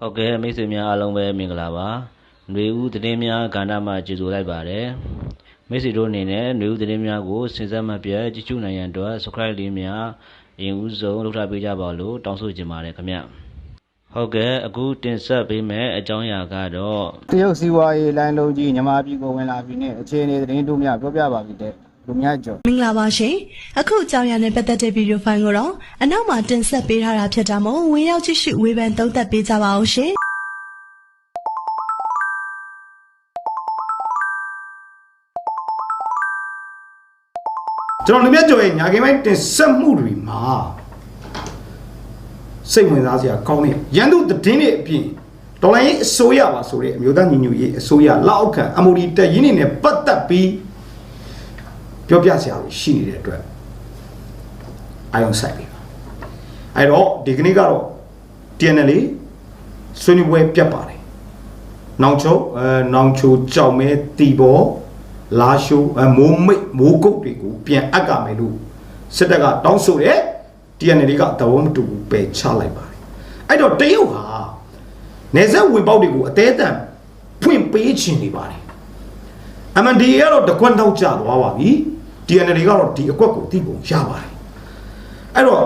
ဟုတ်ကဲ့မိတ်ဆွေများအားလုံးပဲမင်္ဂလာပါຫນွေဦးသတင်းများကဏ္ဍမှာကြိုဆိုလိုက်ပါတယ်မိတ်ဆွေတို့အနေနဲ့ຫນွေဦးသတင်းများကိုစဉ်ဆက်မပြတ်ကြည့်ရှုနိုင်ရန်အတွက် subscribe လေးများအရင်ဦးဆုံးလုပ်ထားပေးကြပါလို့တောင်းဆိုချင်ပါတယ်ခင်ဗျဟုတ်ကဲ့အခုတင်ဆက်ပေးမယ့်အကြောင်းအရာကတော့ တရုတ်စီးပွားရေးလိုင်းလုံးကြီးညီမပြည်ကိုဝင်လာပြီနဲ့အခြေအနေသတင်းတို့များပြောပြပါပြီတဲ့ လူများကြော်မင်္ဂလာပါရှင်အခုအကြောင်းအရာနဲ့ပတ်သက်တဲ့ဗီဒီယိုဖိုင်ကိုတော့အနောက်မှာတင်ဆက်ပေးထားတာဖြစ်တာမို့ဝင်ရောက်ကြည့်ရှုဝေဖန်သုံးသပ်ပေးကြပါဦးရှင်ကျွန်တော်လူမြတ်ကျော်ရဲ့ညာခင်ပိုင်းတင်ဆက်မှုတွေမှာစိတ်ဝင်စားစရာကောင်းတဲ့ရန်သူသတင်းတွေအပြင်ဒေါ်လာရေးအစိုးရပါဆိုတဲ့အမျိုးသားညီညွတ်ရေးအစိုးရလက်အောက်ခံ MOD တက်ရင်းနေနဲ့ပတ်သက်ပြီး ပြောပြစရာတွေရှိနေတဲ့အတွက်အာယုံဆိုင်ပြီအဲ့တော့ဒီကနေ့ကတော့ TNL ဆွေးနွေးပွဲပြတ်ပါတယ်နောင်ချုံအဲနောင်ချိုကြောက်မဲတီဘောလာရှိုးအမိုးမိတ်မိုးကုတ်တွေကိုပြန်အပ်ကမယ်လို့စစ်တပ်ကတောင်းဆိုတယ် TNL ကသဘောမတူဘူးပယ်ချလိုက်ပါတယ်အဲ့တော့တရုတ်ဟာနေဆက်ဝင်ပေါက်တွေကိုအသေးအတန်ဖွင့်ပေးခြင်းနေပါတယ် MNDA ကတော့တကွက်တော့ကျသွားပါပြီ TNL ကတော့ဒီအကွက်ကိုသိပုံရပါတယ်အဲ့တော့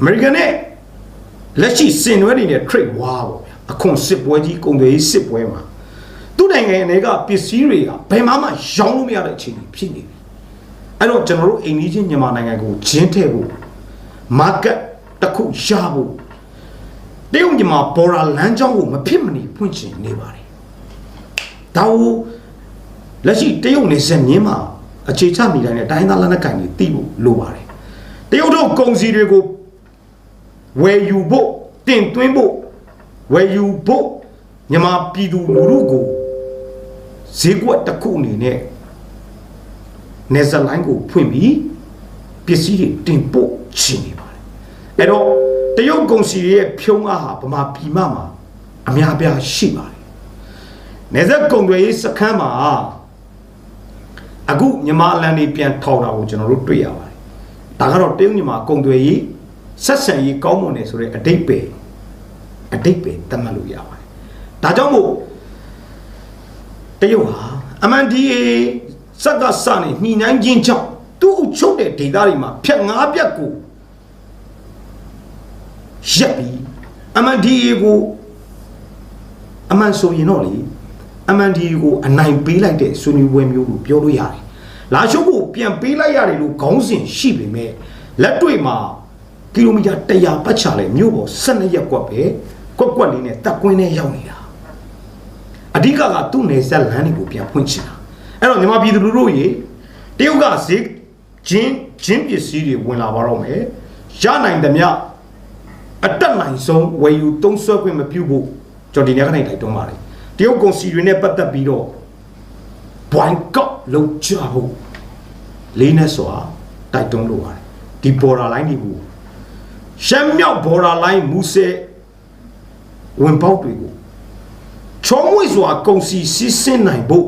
American နဲ့လက်ရှိစင်နွဲနေတဲ့ trade war ပေါ့ဗျာအခွန်စစ်ပွဲကြီးကုန်သွယ်ရေးစစ်ပွဲမှာသူ့နိုင်ငံတွေကပစ္စည်းတွေကဘယ်မှမှရောင်းလို့မရတဲ့အခြေအနေဖြစ်နေပြီအဲ့တော့ကျွန်တော်တို့အိမ်ကြီးချင်းမြန်မာနိုင်ငံကိုဂျင်းထည့်ဖို့ market တစ်ခုရဖို့တရုတ်မြန်မာဘော်ရာလမ်းကြောင်းကိုမဖြစ်မနေဖွင့်ချင်နေပါတယ်ဒါကိုလက်ရှိတရုတ်နေဆက်မြင်းမှာ အခြေချနေတိုင်းနဲ့တိုင်းသားလက်နက်ကိုင်တွေတီးဖို့လိုပါတယ်တရုတ်တို့ကုန်စည်တွေကိုဝယ်ယူဖို့တင်သွင်းဖို့ဝယ်ယူဖို့မြန်မာပြည်သူလူထုကိုဈေးကွက်တစ်ခုအနေနဲ့နေဇာလိုင်းကိုဖွင့်ပြီးပစ္စည်းတွေတင်ပို့ချင်နေပါတယ်အဲ့တော့တရုတ်ကုန်စည်ရဲ့ဖြုံးအားဟာဗမာပြည်မမှာအများပြားရှိပါတယ်နေဇာကုန်တွေရေးစခန်းမှာ အခုမြန်မာအလံတွေပြန်ထောင်တာကိုကျွန်တော်တို့တွေ့ရပါတယ်ဒါကတော့တရုတ်မြန်မာကုန်တွေရေးဆက်ဆံရေးကောင်းမွန်တယ်ဆိုတဲ့အတိတ်ပဲအတိတ်ပဲတတ်မှတ်လို့ရပါတယ်ဒါကြောင့်မို့တရုတ်ဟာ MNDA စက်ကစနေညှိနှိုင်းခြင်းကြောင့်သူ့အုပ်ချုပ်တဲ့ဒေသတွေမှာဖြတ်ငါးပြတ်ကိုရက်ပြီး MNDA ကိုအမှန်ဆိုရင်တော့လေ MNDA ကိုအနိုင်ပေးလိုက်တဲ့ဆွေးနွေးပွဲမျိုးကိုပြောလို့ရတယ် လာရှုပ်ကိုပြန်ပေးလိုက်ရတယ်လို့ခေါင်းစဉ်ရှိပေမဲ့လက်တွေ့မှာကီလိုမီတာ100ပတ်ချလဲမြို့ပေါ်12ရက်ကွက်ပဲကွက်ကွက်လေးနဲ့တက်ကွင်းနဲ့ရောက်နေတာအဓိကကသူ့နယ်ဆက်လမ်းတွေကိုပြန်ဖွင့်ချင်တာအဲ့တော့မြန်မာပြည်သူလူထုရေတရုတ်ကဈေးဂျင်းဂျင်းပစ္စည်းတွေဝင်လာပါတော့မယ်ရနိုင်သမျှအတက်နိုင်ဆုံးဝယ်ယူသုံးစွဲခွင့်မပြုဖို့ကျွန်တော်ဒီနေ့ကနေတိုက်တွန်းပါတယ်တရုတ်ကုန်စီတွေနဲ့ပတ်သက်ပြီးတော့ ဘွိုင်းကောက်လုံးချဖို့လေးနဲ့စွာတိုက်တွန်းလိုပါတယ်ဒီ border line တွေကိုရှမ်းမြောက်ဘော်ဒါလိုင်းမူဆဲဝင်ပေါက်တွေကိုချောမွေစွာကုံစီစီးဆင်းနိုင်ဖို့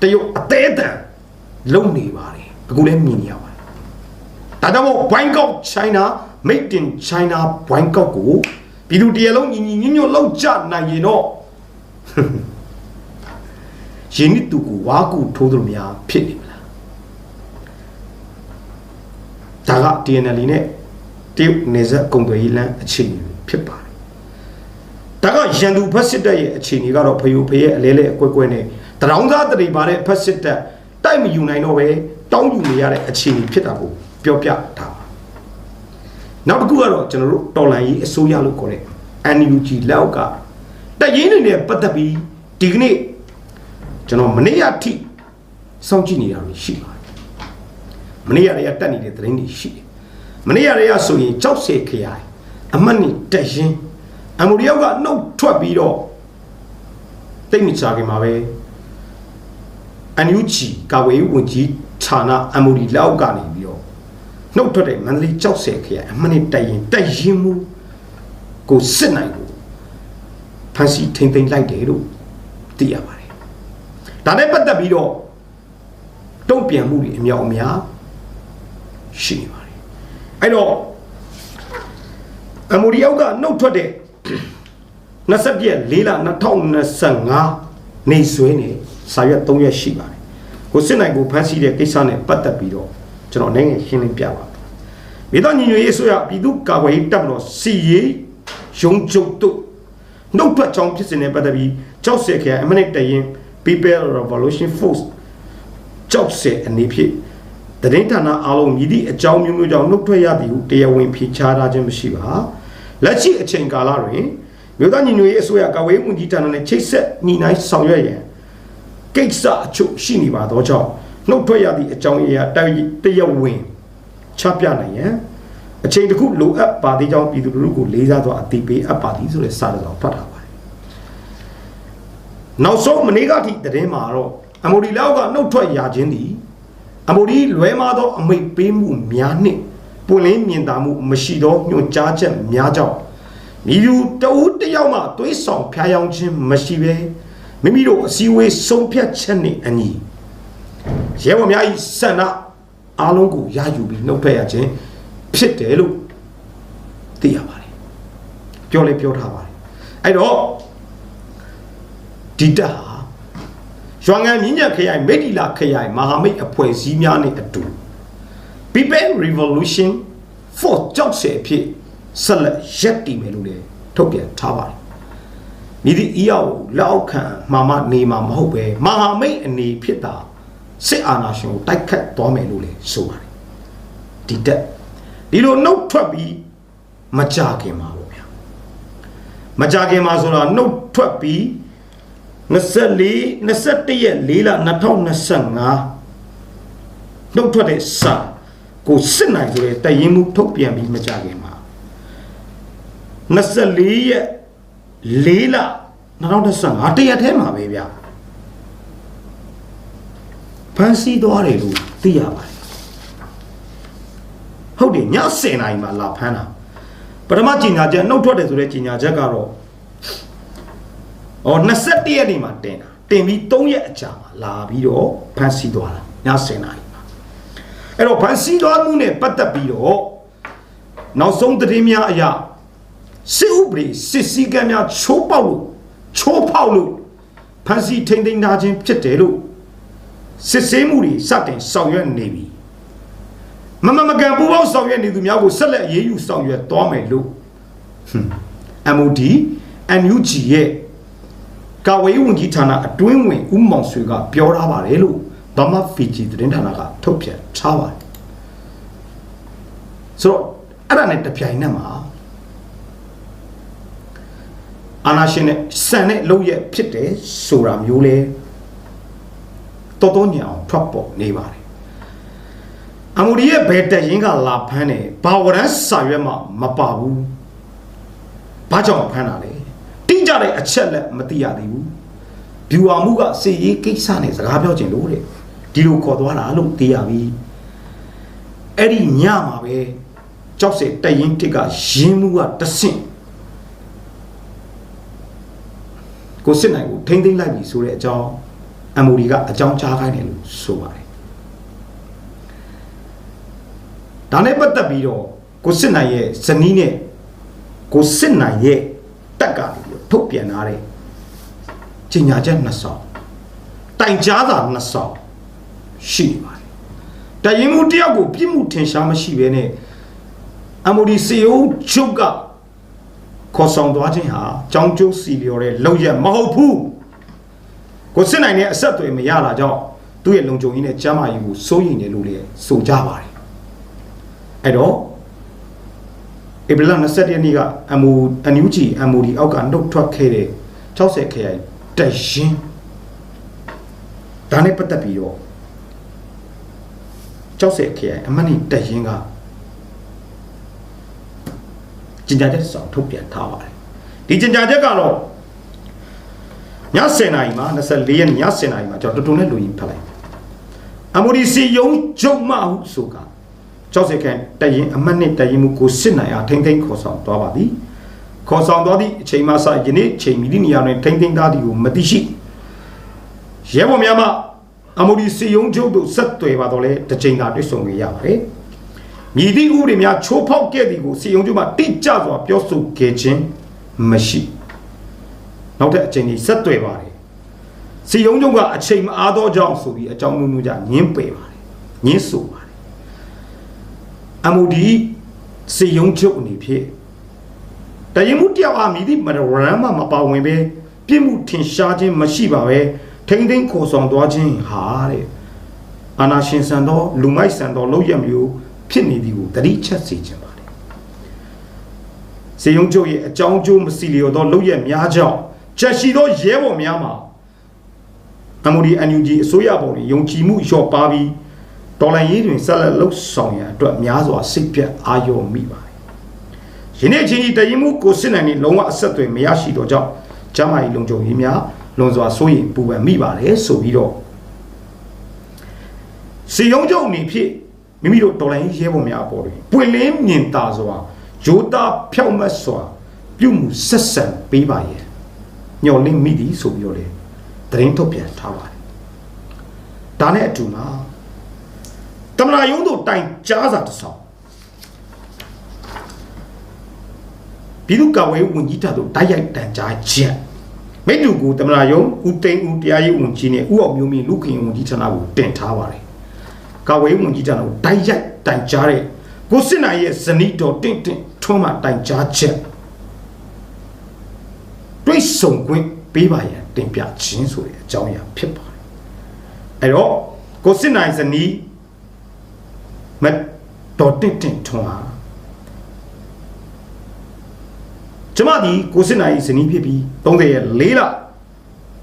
တရုတ်အသေးအတန်လုံနေပါတယ်အခုလည်းမြင်နေရပါတယ်ဒါကြောင့်မို့ဘိုင်းကောက် China made in China ဘိုင်းကောက်ကိုပြည်သူတရလုံးညီညီညွတ်ညွတ်လောက်ကြနိုင်ရင်တော့ ရင်းနှီးသူကိုဝါကူထိုးသလိုများဖြစ်နေမလားဒါက TNL နဲ့တရုတ်နေဆက်ကုံသွယ်ရေးလမ်းအခြေအနေဖြစ်ပါတယ်။ဒါကရန်သူဖက်စစ်တပ်ရဲ့အခြေအနေကတော့ဖယိုဖရဲ့အလဲလဲအကွက်ကွက်နဲ့တရောင်းသားတတွေပါတဲ့ဖက်စစ်တပ်တိုက်မယူနိုင်တော့ပဲတောင်းယူနေရတဲ့အခြေအနေဖြစ်တာကိုပြောပြထားပါ။နောက်တစ်ခုကတော့ကျွန်တော်တို့တော်လန်ရေးအစိုးရလို့ခေါ်တဲ့ NUG လက်အောက်ကတရင်တွေနဲ့ပတ်သက်ပြီးဒီကနေ့ ကျွန်တော်မနေ့အထိစောင့်ကြည့်နေတာရှိပါတယ်။မနေ့ကတည်းကတက်နေတဲ့သတင်းတွေရှိတယ်။မနေ့ရရဆိုရင်ကြောက်စေခရိုင်အမတ်နေတက်ရင်အမူရီယောက်ကနှုတ်ထွက်ပြီးတော့တိတ်မချခင်မှာပဲအန်ယူချီကာဝေးဝင်ကြီးဌာနအမူရီလောက်ကနေပြီးတော့နှုတ်ထွက်တဲ့မန္တလေးကြောက်စေခရိုင်အမတ်နေတက်ရင်တက်ရင်မူကိုစစ်နိုင်လို့ဖန်စီထိမ့်သိမ့်လိုက်တယ်လို့သိရပါတယ် ဒါနဲ့ပတ်သက်ပြီးတော့တုံ့ပြန်မှုတွေအမြောက်အများရှိနေပါတယ်အဲ့တော့အမူရီအောက်ကနှုတ်ထွက်တဲ့21ရက်4လ2025နေဆွေးနေစာရွက်3ရက်ရှိပါတယ်ကိုစစ်နိုင်ကိုဖမ်းဆီးတဲ့ကိစ္စနဲ့ပတ်သက်ပြီးတော့ကျွန်တော်နိုင်ငံရှင်းလင်းပြပါမယ်မြေတော်ညီညွတ်ရေးဆိုရပြည်သူ့ကာကွယ်ရေးတပ်မတော်စီရေးရုံးချုပ်တို့နှုတ်ထွက်ကြောင်းဖြစ်စဉ်နဲ့ပတ်သက်ပြီးကြောက်စက်ခရိုင်အမနစ်တရင် People Revolution Force ကြောက်စက်အနေဖြင့်တရင်ဌာနအားလုံးမြည်သည့်အကြောင်းမျိုးမျိုးကြောင့်နှုတ်ထွက်ရသည်ဟုတရားဝင်ဖြေချထားခြင်းမရှိပါလက်ရှိအချိန်ကာလတွင်မြို့သားညီညွတ်ရေးအစိုးရကာကွယ်ရေးဝန်ကြီးဌာနနဲ့ချိတ်ဆက်ညီနိုင်ဆောင်ရွက်ရန်ကိစ္စအချို့ရှိနေပါသောကြောင့်နှုတ်ထွက်ရသည့်အကြောင်းအရာတရားဝင်ချပြနိုင်ရန်အချိန်တစ်ခုလိုအပ်ပါသေးကြောင်းပြည်သူလူထုကိုလေးစားစွာအသိပေးအပ်ပါသည်ဆိုတဲ့စာတစ်စောင်ဖတ်ထားပါတယ် နောက်ဆုံးမနေ့ကထိသတင်းမှာတော့အမိုဒီလောက်ကနှုတ်ထွက်ရခြင်းသည်အမိုဒီလွဲမားသောအမိတ်ပေးမှုများနှင့်ပွင့်လင်းမြင်သာမှုမရှိသောညွှန်ကြားချက်များကြောင့်မိသူတဦးတစ်ယောက်မှသွေးဆောင်ဖျားယောင်းခြင်းမရှိဘဲမိမိတို့အစည်းအဝေးဆုံးဖြတ်ချက်နှင့်အညီရဲဘော်များ၏ဆန္ဒအားလုံးကိုရယူပြီးနှုတ်ထွက်ရခြင်းဖြစ်တယ်လို့သိရပါတယ်ပြောလဲပြောထားပါတယ်အဲ့တော့ ဒီတက်ဟာရွှေငံမြင်းညက်ခရိုင်မိတ္တီလာခရိုင်မဟာမိတ်အဖွဲ့အစည်းများနဲ့အတူ People Revolution for ကြောက်စဲအဖြစ်ဆက်လက်ရက်တည်မယ်လို့လည်းထုတ်ပြန်ထားပါတယ်မိသည့်အီယောလောက်ခံမာမနေမှာမဟုတ်ပဲမဟာမိတ်အနေဖြစ်တာစစ်အာဏာရှင်ကိုတိုက်ခတ်သွားမယ်လို့လည်းဆိုပါတယ်ဒီတက်ဒီလိုနှုတ်ထွက်ပြီးမကြခင်မှာပေါ့ဗျာမကြခင်မှာဆိုတာနှုတ်ထွက်ပြီး 24 21ရက်4လ2025နှုတ်ထွက်တဲ့စာကိုစစ်နိုင်ဆိုတဲ့တရင်မှုထုတ်ပြန်ပြီးမကြခင်မှာ24ရက်4လ2025တရက်ထဲမှာပဲဗျာဖန်စီသွားတယ်လို့သိရပါတယ်ဟုတ်တယ်ည10နာရီမှာလာဖမ်းတာပထမကြီးညာချက်နှုတ်ထွက်တယ်ဆိုတဲ့ကြီးညာချက်ကတော့ ဩ21ရက်နေ့မှာတင်တာတင်ပြီး3ရက်အကြာမှာလာပြီးတော့ဖမ်းဆီးသွားတာည10နာရီမှာအဲ့တော့ဖမ်းဆီးသွားမှုနဲ့ပတ်သက်ပြီးတော့နောက်ဆုံးသတင်းများအရစစ်ဥပဒေစစ်စည်းကမ်းများချိုးပေါက်လို့ချိုးဖောက်လို့ဖမ်းဆီးထိန်းသိမ်းထားခြင်းဖြစ်တယ်လို့စစ်ဆေးမှုတွေစတင်ဆောင်ရွက်နေပြီမမမကန်ပူပေါင်းဆောင်ရွက်နေသူများကိုဆက်လက်အရေးယူဆောင်ရွက်သွားမယ်လို့ MOD NUG ရဲ့ ကာဝေးဝန်ကြီးဌာနအတွင်းဝင်ဦးမောင်ဆွေကပြောထားပါတယ်လို့ဗမာဖီဂျီသတင်းဌာနကထုတ်ပြန်ထားပါတယ်ဆိုတော့အဲ့ဒါနဲ့တပြိုင်နက်မှာအာနာရှင်နဲ့စံနဲ့လုံရက်ဖြစ်တယ်ဆိုတာမျိုးလဲတော်တော်ညအောင်ထွက်ပေါ်နေပါတယ်အမူဒီရဲ့ဘယ်တရင်ကလာဖမ်းတယ်ဘာဝရန်စာရွက်မှမပါဘူးဘာကြောင့်ဖမ်းတာလဲတိ ကျတဲ့အချက်လက်မသိရသေးဘူးဗျူဟာမှုကစေရေးကိစ္စနဲ့စကားပြောချင်လို့တဲ့ဒီလိုခေါ်သွားတာလို့သိရပြီအဲ့ဒီညမှာပဲကြောက်စဲတရင်တစ်ကရင်းမှုကတဆင့်ကိုစစ်နိုင်ကိုထိမ့်သိမ့်လိုက်ပြီဆိုတဲ့အကြောင်း MOD ကအကြောင်းကြားခိုင်းတယ်လို့ဆိုပါတယ်ဒါနဲ့ပတ်သက်ပြီးတော့ကိုစစ်နိုင်ရဲ့ဇနီးနဲ့ကိုစစ်နိုင်ရဲ့တက်ကနေပြီးတော့ ထုတ်ပြန်ထားတဲ့ကြီးညာချက်နှစ်ဆောင်တိုင်ကြားစာနှစ်ဆောင်ရှိနေပါတယ်တရင်မှုတယောက်ကိုပြစ်မှုထင်ရှားမရှိဘဲနဲ့ MOD စီယုံချုပ်ကခေါ်ဆောင်သွားခြင်းဟာကြောင်းကျိုးစီလျော်တဲ့လောက်ရမဟုတ်ဘူးကိုစစ်နိုင်တဲ့အဆက်အသွယ်မရတာကြောင့်သူ့ရဲ့လုံခြုံရေးနဲ့ကျန်းမာရေးကိုစိုးရိမ်တယ်လို့လည်းဆိုကြပါတယ်အဲ့တော့ ဧပြီလ21ရက်နေ့က MO NUG MOD အောက်ကနှုတ်ထွက်ခဲ့တဲ့60ခရိုင်တရင်ဒါနဲ့ပတ်သက်ပြီးတော့60ခရိုင်အမတ်နိတရင်ကကျင်ညာချက်ဆောင်ထုတ်ပြန်ထားပါတယ်ဒီကျင်ညာချက်ကတော့ည10နာရီမှာ24ရက်ည10နာရီမှာကျွန်တော်တူတူနဲ့လူကြီးဖတ်လိုက်အမိုဒီစီယုံကျုံမဟုဆိုက 60ခန့်တရင်အမတ်နဲ့တရင်မှုကိုစစ်နိုင်အားထိမ့်သိမ့်ခေါ်ဆောင်သွားပါသည်ခေါ်ဆောင်သွားသည့်အချိန်မှစယနေ့ချိန်မီဒီနီယာတွင်ထိမ့်သိမ့်သားသည်ကိုမသိရှိရဲဘော်များမှအမိုဒီစီယုံကျုံတို့ဆက်သွယ်ပါတော့လေတစ်ချိန်သာတွေ့ဆုံရရပါတယ်မြည်သည့်ဥပဒေများချိုးဖောက်ခဲ့သည်ကိုစီယုံကျုံမှတိကျစွာပြောဆိုခဲ့ခြင်းမရှိနောက်ထပ်အချိန်ကြီးဆက်တွေ့ပါတယ်စီယုံကျုံကအချိန်မအားသောကြောင့်ဆိုပြီးအကြောင်းမျိုးမျိုးကြညင်းပယ်ပါတယ်ညင်းဆိုပါ တယ်အမှုဒီစီယုံကျုံအနေဖြင့်တရင်မှုတယောက်အားမြည်သည့်မရရမ်းမှမပါဝင်ပဲပြစ်မှုထင်ရှားခြင်းမရှိပါပဲထိမ့်သိမ့်ခေါ်ဆောင်သွားခြင်းဟာတဲ့အာနာရှင်ဆန်သောလူမိုက်ဆန်သောလောက်ရမျိုးဖြစ်နေသည်ကိုတတိချက်စေခြင်းပါတယ်စေယုံကျုပ်ရဲ့အကြောင်းကျိုးမစီလျော်သောလုပ်ရက်များကြောင့်ချက်ရှိသောရဲဘော်များမှာအမှုဒီအန်ယူဂျီအစိုးရပေါ်တွင်ယုံကြည်မှုလျော့ပါပြီး တော်လိုင်းရေးတွင်ဆက်လက်လှုပ်ဆောင်ရန်အတွက်များစွာစိတ်ပြတ်အာရုံမိပါတယ်။ယနေ့ချင်းကြီးတရင်မှုကိုစစ်နိုင်နေလုံးဝအဆက်အသွယ်မရရှိတော့ကြောင့်ကျမ်းမာရေးလုံခြုံရေးများလွန်စွာစိုးရိမ်ပူပန်မိပါတယ်ဆိုပြီးတော့စေယုံကျုပ်အနေဖြင့်မိမိတို့တော်လိုင်းရေးရဲဘော်များအပေါ်တွင်ပွင့်လင်းမြင်သာစွာဂျိုးသားဖြောက်မတ်စွာပြုမှုဆက်ဆံပေးပါရဲ့ညှော်လင့်မိသည်ဆိုပြီးတော့လေသတင်းထုတ်ပြန်ထားပါတယ်ဒါနဲ့အတူမှာ တမနာယုံတို့တိုင်ကြားစာတစ်ဆောင်ပြည်သူ့ကာကွယ်ရေးဝန်ကြီးတပ်တို့တိုက်ရိုက်တန်ကြားချက်မိတ္တူကိုတမနာယုံဦးသိန်းဦးတရားရေးဝန်ကြီးနဲ့ဦးအောင်မျိုးမင်းလူခင်ဝန်ကြီးဌာနကိုတင်ထားပါတယ်ကာကွယ်ရေးဝန်ကြီးဌာနကိုတိုက်ရိုက်တန်ကြားတဲ့ကိုစစ်နိုင်ရဲ့ဇနီးတော်တင့်တင့်ထွန်းမှတိုင်ကြားချက်တွိတ်ဆုံခွင့်ပေးပါရန်တင်ပြခြင်းဆိုတဲ့အကြောင်းအရာဖြစ်ပါတယ်အဲ့တော့ကိုစစ်နိုင်ဇနီး မတော်တင့်တင့်ထွန်းဟာကျမဒီကိုစစ်နိုင်ဇနီးဖြစ်ပြီး30ရက်4လ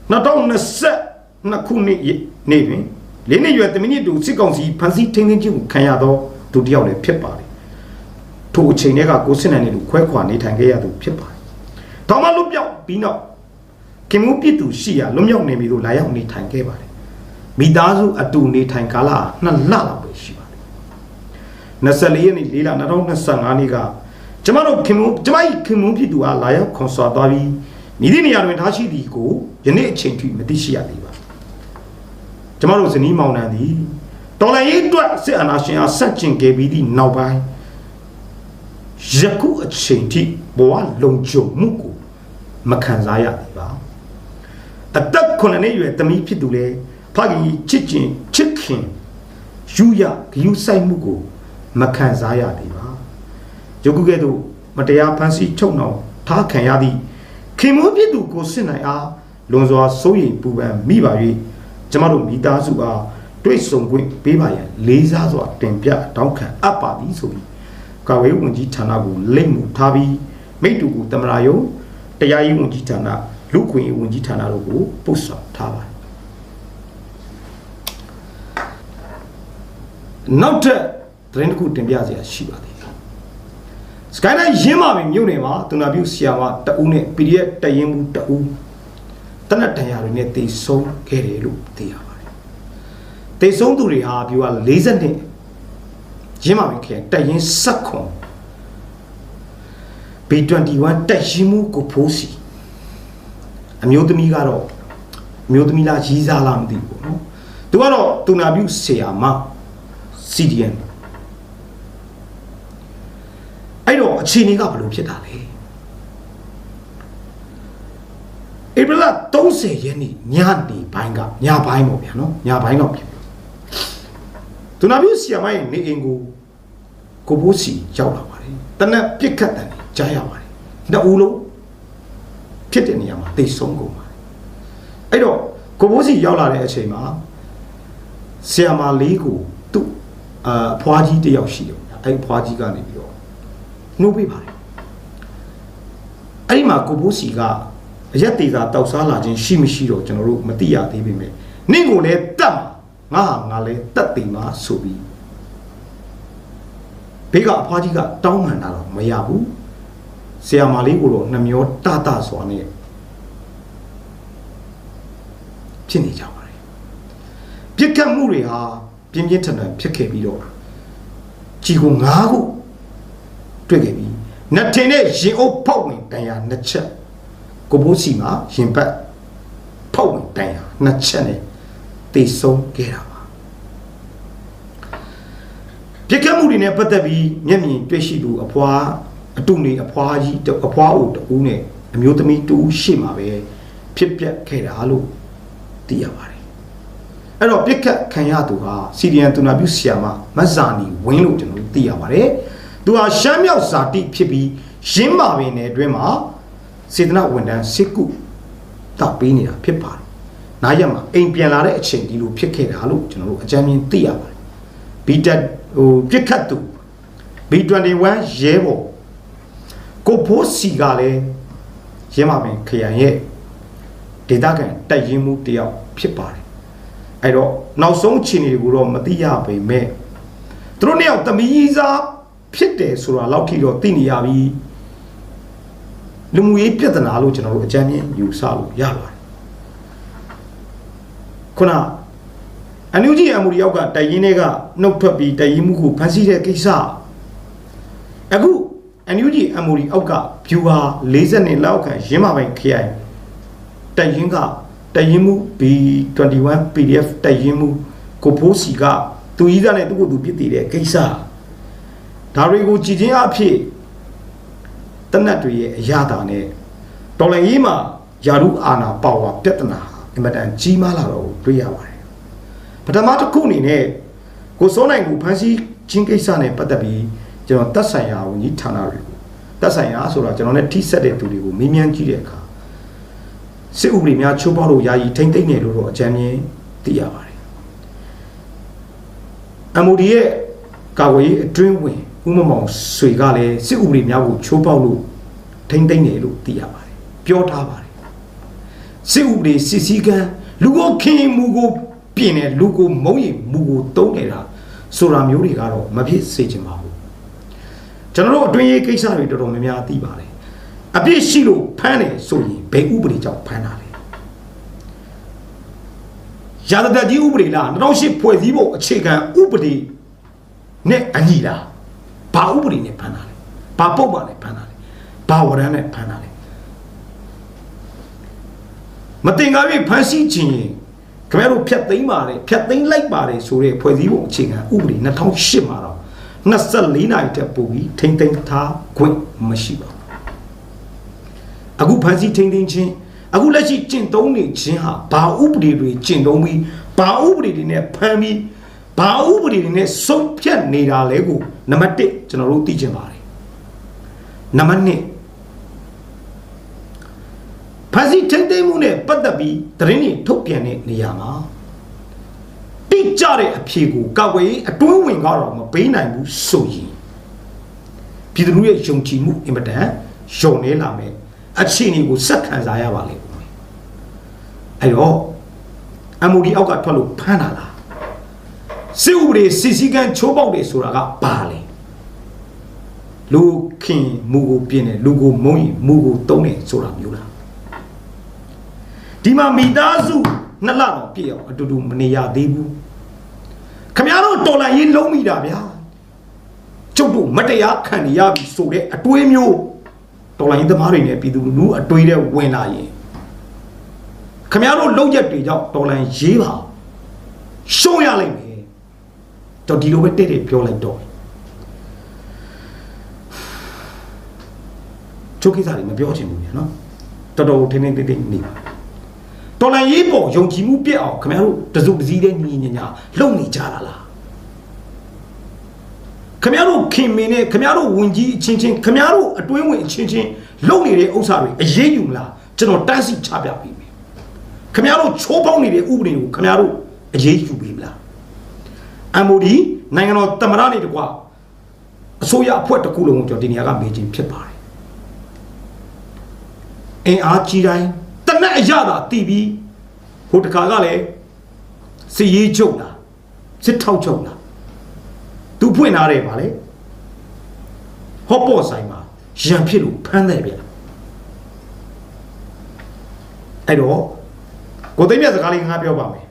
2022ခုနှစ်နေ့တွင်လေးနှစ်ရွယ်တမီးနှစ်တူစစ်ကောင်စီဖန်ဆီးထိန်းသိမ်းခြင်းကိုခံရသောဒုတိယလည်းဖြစ်ပါတယ်ထိုအချိန်တည်းကကိုစစ်နိုင်နေလူခွဲခွာနေထိုင်ခဲ့ရသူဖြစ်ပါတယ်။တောင်မလွတ်ပြောက်ပြီးနောက်ခင်မူပြစ်သူရှိရာလွတ်မြောက်နေပြီလို့လာရောက်နေထိုင်ခဲ့ပါတယ်။မိသားစုအတူနေထိုင်ကာလနှစ်လလောက်ပဲရှိပါတယ်။ 24ရက်နေ့4လ2025နေ့ကကျမတို့ခင်မူကျမ၏ခင်မူပြစ်သူအားလာရောက်ခွန်ဆွာသွားပြီးမိသည့်နေရာတွင်ထားရှိသည်ကိုယနေ့အချိန်ထိမသိရှိရသေးပါဘူး။ကျမတို့ဇနီးမောင်နှံသည်တော်လည်းရေးအတွက်စစ်အာဏာရှင်အားဆက်ကျင်ခဲ့ပြီးသည့်နောက်ပိုင်းယခုအချိန်ထိဘဝလုံခြုံမှုကိုမခံစားရသေးပါအသက်9နှစ်ရွယ်သမီးဖြစ်သူလေဖခင်ချစ်ကျင်ချစ်ခင်ယူရဂယူဆိုင်မှုကို မခံစားရသေးပါယခုကဲ့သို့မတရားဖန်ဆီးချုပ်နှောင်ထားခံရသည့်ခင်မိုးဖြစ်သူကိုစစ်နိုင်အားလွန်စွာစိုးရိမ်ပူပန်မိပါ၍ကျမတို့မိသားစုအားတွေ့ဆုံခွင့်ပေးပါရန်လေးစားစွာတင်ပြတောင်းခံအပ်ပါသည်ဆိုပြီးကာဝေးဝန်ကြီးဌာနကိုလိမ့်မှုထားပြီးမိတ္တူကိုတမရာယုံတရားရေးဝန်ကြီးဌာနလူခွင့်ရေးဝန်ကြီးဌာနတို့ကိုပို့ဆောင်ထားပါတယ်နောက်ထပ် သတင်းတစ်ခုတင်ပြစရာရှိပါသေးတယ်စကိုင်းတိုင်းရင်းမာပင်မြို့နယ်မှာသူနာပြုဆရာမတအူးနဲ့ PDF တရင်မှုတအူးတနက်တန်ရာတွေနဲ့တေဆုံးခဲ့တယ်လို့သိရပါတယ်တေဆုံးသူတွေဟာပြောရ40နှစ်ရင်းမာပင်ခရိုင်တရင်ဆက်ခွန် B21 တက်ရှိမှုကိုဖိုးစီအမျိုးသမီးကတော့အမျိုးသမီးလားရီးစားလားမသိဘူးပေါ့နော်သူကတော့တူနာပြုဆရာမ CDN အဲ့တော့အခြေအနေကဘယ်လိုဖြစ်တာလဲဧပြီလ30ရက်နေ့ညနေပိုင်းကညပိုင်းပေါ့ဗျာနော်ညပိုင်းတော့ဖြစ်ပြီသူနာပြုဆရာမရဲ့နေအိမ်ကိုကိုဘိုးစီရောက်လာပါတယ်တနက်ပြစ်ခတ်တယ်ကြားရပါတယ်နှစ်ဦးလုံးဖြစ်တဲ့နေရာမှာတိတ်ဆုံးကုန်ပါတယ်အဲ့တော့ကိုဘိုးစီရောက်လာတဲ့အချိန်မှာဆရာမလေးကိုသူ့အာအဖွားကြီးတယောက်ရှိတယ်အဲ့ဖွားကြီးကနေပြီးတော့ နှုတ်ပေးပါတယ်အဲ့ဒီမှာကိုဘိုးစီကအရက်သေးသာတောက်စားလာခြင်းရှိမရှိတော့ကျွန်တော်တို့မသိရသေးပေမဲ့နင့်ကိုလည်းတတ်မှာငါဟာငါလည်းတတ်တယ်မှာဆိုပြီးဘေးကအဖွားကြီးကတောင်းပန်တာတော့မရဘူးဆရာမလေးကိုတော့နှမျောတတစွာနဲ့ဖြစ်နေကြပါတယ်ပြစ်ခတ်မှုတွေဟာပြင်းပြင်းထန်ထန်ဖြစ်ခဲ့ပြီးတော့ကြီးကို၅ခု တွေ့ခဲ့ပြီးနတ်ထင်တဲ့ရင်အုပ်ဖောက်ဝင်တန်ရာနှစ်ချက်ကိုဘိုးစီမှာရင်ပတ်ဖောက်ဝင်တန်ရာနှစ်ချက်နဲ့တေဆုံးခဲ့တာပါပြစ်ခတ်မှုတွေနဲ့ပတ်သက်ပြီးမျက်မြင်တွေ့ရှိသူအဖွားအတုနေအဖွားကြီးအဖွားအိုတူနဲ့အမျိုးသမီးတူရှေ့မှာပဲဖြစ်ပျက်ခဲ့တာလို့သိရပါတယ်အဲ့တော့ပြစ်ခတ်ခံရသူဟာစီရီယန်တူနာပြုဆီယာမမတ်ဇာနီဝင်းလို့ကျွန်တော်တို့သိရပါတယ် သူဟာရှမ်းမြောက်ဇာတိဖြစ်ပြီးရင်းမာပင်နယ်အတွင်းမှာစေတနာဝန်ထမ်းစစ်ကုတောက်ပေးနေတာဖြစ်ပါတယ်နားရက်မှာအိမ်ပြန်လာတဲ့အချိန်ဒီလိုဖြစ်ခဲ့တာလို့ကျွန်တော်တို့အကြမ်းမြင်သိရပါတယ်ဘီတက်ဟိုပြစ်ခတ်သူ B21 ရဲဘော်ကိုဖိုးစီကလည်းရဲမာပင်ခရိုင်ရဲ့ဒေတာကန်တက်ရင်မှုတယောက်ဖြစ်ပါတယ်အဲ့တော့နောက်ဆုံးအခြေအနေကိုတော့မသိရပေမဲ့သူတို့နှစ်ယောက်တမီးစား ဖြစ်တယ်ဆိုတာလောက်ထိတော့သိနေရပြီလူမှုရေးပြဿနာလို့ကျွန်တော်တို့အကြမ်းမြင်ယူဆလို့ရပါတယ်ခုနအန်ယူဂျီအမူရီယောက်ကတိုင်ရင်တွေကနှုတ်ထွက်ပြီးတိုင်ရင်မှုကိုဖန်ဆီးတဲ့ကိစ္စအခုအန်ယူဂျီအမူရီအောက်ကဖြူဟာ40နှစ်လောက်ခံရင်းမပိုင်ခရိုင်တိုင်ရင်ကတိုင်ရင်မှု B21 PDF တိုင်ရင်မှုကိုဖိုးစီကသူကြီးသားနဲ့သူ့ကိုယ်သူပြစ်တည်တဲ့ကိစ္စ ဒါတွေကိုကြည်ချင်းအဖြစ်တနတ်တွေရဲ့အရာတာနဲ့တော်လည်းကြီးမှာယာရုအာနာပါဝါပြဿနာဟာအင်မတန်ကြီးမားလာတော့တွေ့ရပါတယ်ပထမတစ်ခုအနေနဲ့ကိုစိုးနိုင်ကိုဖမ်းဆီးခြင်းကိစ္စနဲ့ပတ်သက်ပြီးကျွန်တော်တက်ဆိုင်ရာဝန်ကြီးဌာနတွေကိုတက်ဆိုင်ရာဆိုတာကျွန်တော်နဲ့ထိစက်တဲ့သူတွေကိုမေးမြန်းကြည့်တဲ့အခါစစ်ဥပဒေများချိုးဖောက်လို့ယာယီထိမ့်သိမ့်နေလို့တော့အကြမ်းမြင်သိရပါတယ် MOD ရဲ့ကာဝေးအတွင်းဝင် ဥမမောင်ဆွေကလည်းစစ်ဥပဒေများကိုချိုးဖောက်လို့ထိမ့်သိမ့်နေလို့သိရပါတယ်ပြောထားပါတယ်စစ်ဥပဒေစစ်စည်းကမ်းလူကိုခင်မှုကိုပြင်နေလူကိုမုံရင်မူကိုတုံးနေတာဆိုတာမျိုးတွေကတော့မဖြစ်စေချင်ပါဘူးကျွန်တော်တို့အတွင်းရေးကိစ္စတွေတော်တော်များများသိပါတယ်အပြစ်ရှိလို့ဖမ်းတယ်ဆိုရင်ဘယ်ဥပဒေကြောင့်ဖမ်းတာလဲရာဇသက်ကြီးဥပဒေလား2008ဖွဲ့စည်းပုံအခြေခံဥပဒေနဲ့အညီလား ဘာဥပဒေနဲ့ဖမ်းတာလဲဘာပုဒ်မနဲ့ဖမ်းတာလဲဘာဝရမ်းနဲ့ဖမ်းတာလဲမတင်ကားပြီးဖမ်းဆီးခြင်းရင်ခင်ဗျားတို့ဖြတ်သိမ်းပါတယ်ဖြတ်သိမ်းလိုက်ပါတယ်ဆိုတဲ့ဖွဲ့စည်းပုံအခြေခံဥပဒေ2008မှာတော့24နိုင်တက်ပို့ပြီးထိမ့်သိမ်းထားခွင့်မရှိပါဘူးအခုဖမ်းဆီးထိမ့်သိမ်းခြင်းအခုလက်ရှိကျင့်သုံးနေခြင်းဟာဘာဥပဒေတွေကျင့်သုံးပြီးဘာဥပဒေတွေနဲ့ဖမ်းပြီး ဘာဥပဒေတွေနဲ့ဆုံးဖြတ်နေတာလဲကိုနံပါတ်1ကျွန်တော်တို့သိချင်ပါတယ်နံပါတ်2ဖမ်းဆီးထိမ့်သိမ်းမှုနဲ့ပတ်သက်ပြီးသတင်းတွေထုတ်ပြန်တဲ့နေရာမှာတိကျတဲ့အဖြေကိုကောက်ွယ်ရေးအတွင်းဝင်ကတော့မပေးနိုင်ဘူးဆိုရင်ပြည်သူလူရဲ့ယုံကြည်မှုအင်မတန်ယုံနေလာမယ်အခြေအနေကိုစက်ခံစားရပါလိမ့်မယ်အဲ့တော့ MOD အောက်ကထွက်လို့ဖမ်းတာလား စစ်ဥပဒေစစ်စည်းကမ်းချိုးပေါက်တယ်ဆိုတာကဘာလဲလူခင်မူကိုပြင်းတယ်လူကိုမုံရင်မူကိုတုံးတယ်ဆိုတာမျိုးလားဒီမှာမိသားစုနှစ်လတော့ပြည့်အောင်အတူတူမနေရသေးဘူးခမရတို့တော်လန်ရေးလုံးမိတာဗျာကျုပ်တို့မတရားခံနေရပြီဆိုတဲ့အတွေးမျိုးတော်လိုင်းသမားတွေနဲ့ပြည်သူလူထုအတွေးတဲ့ဝင်လာရင်ခမရတို့လောက်ရက်တွေကြောင့်တော်လိုင်းရေးပါရှုံးရလိမ့်မယ် တော့ဒီလိုပဲတဲ့တဲ့ပြောလိုက်တော့ချုပ်ကိစ္စတွေမပြောချင်ဘူးညနော်တော်တော်ထင်းထင်းတိတ်တိတ်နေပါတော်လိုင်းရေးပေါ်ယုံကြည်မှုပြည့်အောင်ခမရတို့တစုတစည်းတဲ့ညီညီညာလုံနေကြတာလားခမရတို့ခင်မင်းနဲ့ခမရတို့ဝင်ကြီးအချင်းချင်းခမရတို့အတွင်းဝင်အချင်းချင်းလုံနေတဲ့ဥစ္စာတွေအရေးယူမလားကျွန်တော်တန်းစီချပြပေးမယ်ခမရတို့ချိုးပေါက်နေတဲ့ဥပဒေကိုခမရတို့အရေးယူပေးမလား MOD နိုင်ငံတော်တမရနေတကွာအစိုးရအဖွဲ့တစ်ခုလုံးကိုကျွန်တော်ဒီနေရာကမေးခြင်းဖြစ်ပါတယ်အင်အားကြီးတိုင်းတနက်အရသာတည်ပြီးဟိုတခါကလည်းစီရေးချုပ်လားစစ်ထောက်ချုပ်လားသူဖွင့်ထားတယ်ဗာလေဟော့ပေါ့ဆိုင်မှာရံဖြစ်လို့ဖမ်းတယ်ဗျအဲ့တော့ကိုသိမ်းမြတ်စကားလေးငါပြောပါမယ်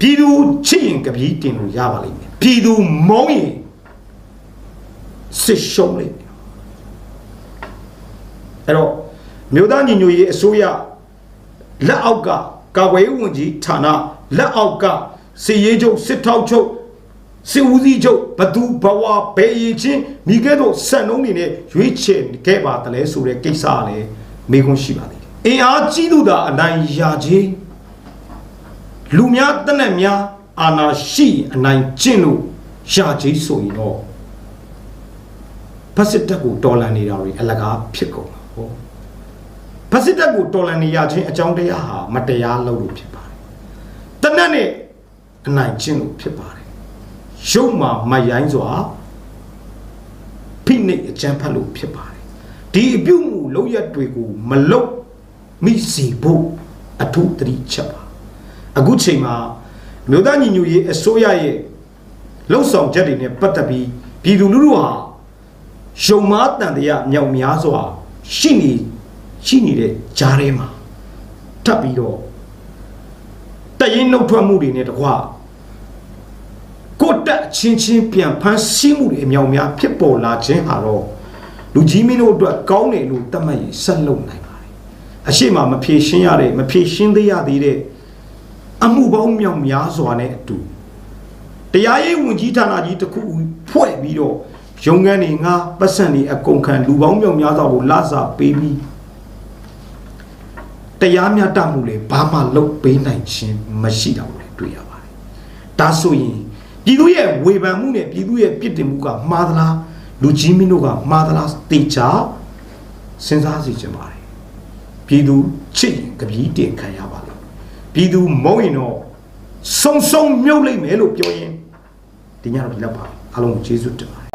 ပြည်သူချစ်ရင်ကပီးတင်လို့ရပါလိမ့်မယ်ပြည်သူမုန်းရင်စစ်ရှုံးလိမ့်မယ်အဲ့တော့မြို့သားညီညွတ်ရေးအစိုးရလက်အောက်ကကာကွယ်ရေးဝန်ကြီးဌာနလက်အောက်ကစီရေးချုပ်စစ်ထောက်ချုပ်စစ်ဦးစီးချုပ်ဘသူဘဝဘယ်ရင်ချင်းမိခဲ့တော့စံနှုံးနေနဲ့ရွေးချယ်ခဲ့ပါတလဲဆိုတဲ့ကိစ္စကလည်းမေးခွန်းရှိပါသေးတယ်အင်အားကြီးသူသာအနိုင်ရခြင်း လူများတက်နဲ့များအာနာရှိအနိုင်ကျင့်လို့ရခြင်းဆိုရင်တော့ဖက်စစ်တပ်ကိုတော်လန်နေတာတွေအလကားဖြစ်ကုန်တာဟောဖက်စစ်တပ်ကိုတော်လန်နေရခြင်းအကြောင်းတရားဟာမတရားလုပ်လို့ဖြစ်ပါတယ်တနက်နဲ့အနိုင်ကျင့်လို့ဖြစ်ပါတယ်ရုပ်မှာမရိုင်းစွာဖိနှိပ်အကြမ်းဖက်လို့ဖြစ်ပါတယ်ဒီအပြုမှုလောက်ရက်တွေကိုမလုတ်မိစီဖို့အထုတတိချက်ပါ အခုချိန်မှာမြို့သားညီညွတ်ရေးအစိုးရရဲ့လှုပ်ဆောင်ချက်တွေနဲ့ပတ်သက်ပြီးပြည်သူလူထုဟာရှုံမားတန်တရားမြောက်များစွာရှိနေရှိနေတဲ့ကြားထဲမှာထပ်ပြီးတော့တရင်နှုတ်ထွက်မှုတွေနဲ့တကွာကိုယ်တက်အချင်းချင်းပြန်ဖမ်းဆီးမှုတွေအမြောက်များဖြစ်ပေါ်လာခြင်းဟာတော့လူကြီးမင်းတို့အတွက်ကောင်းတယ်လို့သတ်မှတ်ရင်ဆက်လုပ်နိုင်ပါတယ်အရှိမမဖြေရှင်းရတဲ့မဖြေရှင်းသေးရသေးတဲ့ အမှုပေါင်းမြောက်များစွာနဲ့အတူတရားရေးဝန်ကြီးဌာနကြီးတစ်ခုဖွဲ့ပြီးတော့ရုံငန်းတွေငါပတ်စံတွေအကုန်ခံလူပေါင်းမြောက်များစွာကိုလာစာပေးပြီးတရားမျှတမှုလည်းဘာမှလုပ်ပေးနိုင်ခြင်းမရှိတာကိုလည်းတွေ့ရပါတယ်။ဒါဆိုရင်ပြည်သူရဲ့ဝေဖန်မှုနဲ့ပြည်သူရဲ့ပြစ်တင်မှုကမှားသလားလူကြီးမင်းတို့ကမှားသလားတေချာစဉ်းစားစီခြင်းပါတယ်။ပြည်သူချစ်ရင်ကပီးတင်ခံရပါလိမ့်။ ပြည်သူမုန်းရင်တော့ဆုံဆုံမြုပ်လိုက်မယ်လို့ပြောရင်ဒီညတော့ဒီလောက်ပါအားလုံးကိုကျေးဇူးတင်ပါတယ်